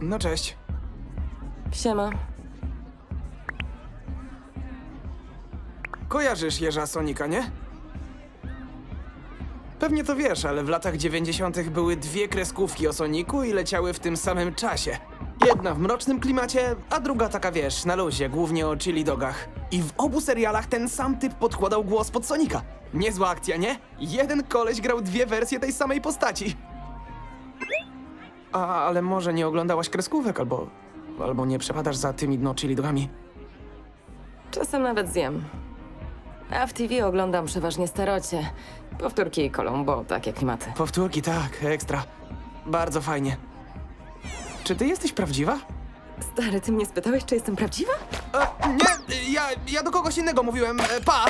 No cześć. Siema. Kojarzysz Jerza Sonika, nie? Pewnie to wiesz, ale w latach 90. były dwie kreskówki o Soniku i leciały w tym samym czasie. Jedna w mrocznym klimacie, a druga taka wiesz, na luzie, głównie o chili dogach. I w obu serialach ten sam typ podkładał głos pod Sonika. Niezła akcja, nie? Jeden koleś grał dwie wersje tej samej postaci. A, ale może nie oglądałaś kreskówek, albo... albo nie przepadasz za tymi no chili dogami. Czasem nawet zjem. A w TV oglądam przeważnie starocie. Powtórki i Columbo, takie klimaty. Powtórki, tak, ekstra. Bardzo fajnie. Czy ty jesteś prawdziwa? Stary, ty mnie spytałeś, czy jestem prawdziwa? E, nie, ja, ja do kogoś innego mówiłem. E, pa!